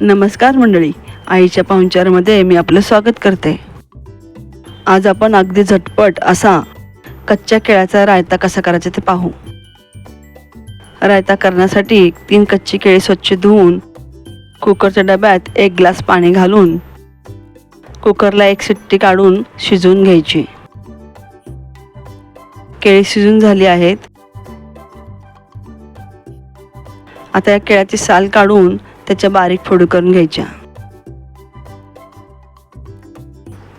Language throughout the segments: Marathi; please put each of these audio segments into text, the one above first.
नमस्कार मंडळी. आईच्या पाहुणचारमध्ये मी आपलं स्वागत करते. आज आपण अगदी झटपट असा कच्च्या केळ्याचा रायता कसा करायचा ते पाहू. रायता करण्यासाठी तीन कच्ची केळी स्वच्छ धुवून कुकरच्या डब्यात एक ग्लास पाणी घालून कुकरला एक शिट्टी काढून शिजवून घ्यायची. केळी शिजून झाली आहेत. आता या केळ्याची साल काढून त्याच्या बारीक फोडी करून घ्यायच्या.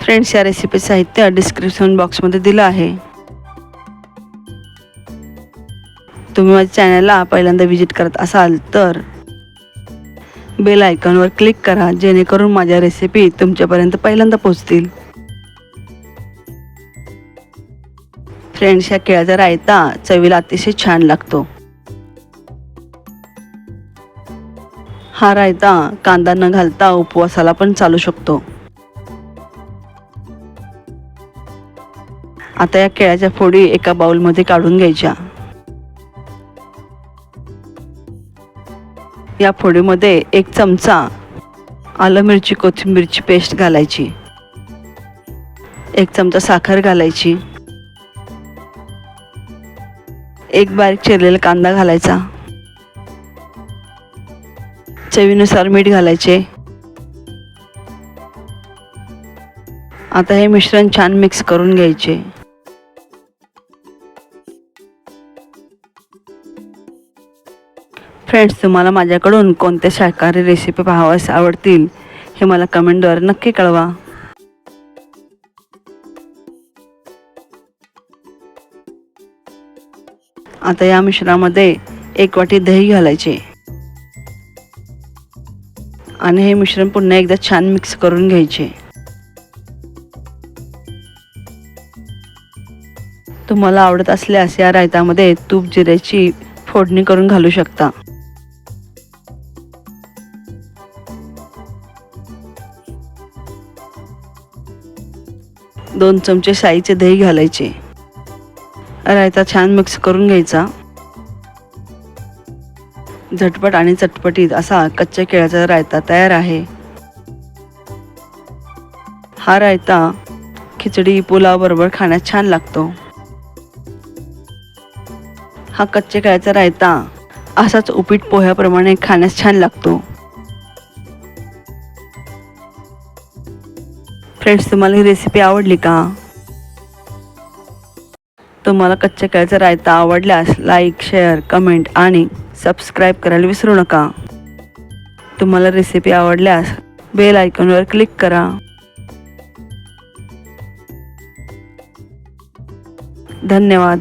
फ्रेंड्स या रेसिपी साहित्य डिस्क्रिप्शन बॉक्समध्ये दिलं आहे. तुम्ही माझ्या चॅनलला पहिल्यांदा व्हिजिट करत असाल तर बेल आयकॉनवर क्लिक करा जेणेकरून माझ्या रेसिपी तुमच्यापर्यंत पहिल्यांदा पोहोचतील. फ्रेंड्स या केळ्याचा रायता चवीला अतिशय छान लागतो. हा रायता कांदा न घालता उपवासाला पण चालू शकतो. आता या केळ्याच्या फोडी एका बाउलमध्ये काढून घ्यायच्या. या फोडीमध्ये एक चमचा आलं मिरची कोथिंबीरची पेस्ट घालायची. एक चमचा साखर घालायची. एक बारीक चिरलेला कांदा घालायचा. चवीनुसार मीठ घालायचे. आता हे मिश्रण छान मिक्स करून घ्यायचे. फ्रेंड्स तुम्हाला माझ्याकडून कोणत्या शाकाहारी रेसिपी पाहाव्यास आवडतील हे मला कमेंटद्वारे नक्की कळवा. आता या मिश्रणामध्ये एक वाटी दही घालायचे. आणि हे मिश्रण पुन्हा एकदा छान मिक्स करून घ्यायचे. तुम्हाला आवडत असल्यास या रायतामध्ये तूप जिऱ्याची फोडणी करून घालू शकता. दोन चमचे शाईचे दही घालायचे. रायता छान मिक्स करून घ्यायचा. झटपट आणि चटपटीत असा कच्च्या केळ्याचा रायता तयार आहे. हा रायता खिचडी पुलावबरोबर खाण्यास छान लागतो. हा कच्च्या केळ्याचा रायता असाच उपीट पोह्याप्रमाणे खाण्यास छान लागतो. फ्रेंड्स तुम्हाला ही रेसिपी आवडली का? तुम्हाला कच्च्या केळ्याचा रायता आवडल्यास लाईक शेअर कमेंट आणि सबस्क्राईब करायला विसरू नका. तुम्हाला रेसिपी आवडल्यास बेल आयकॉनवर क्लिक करा. धन्यवाद.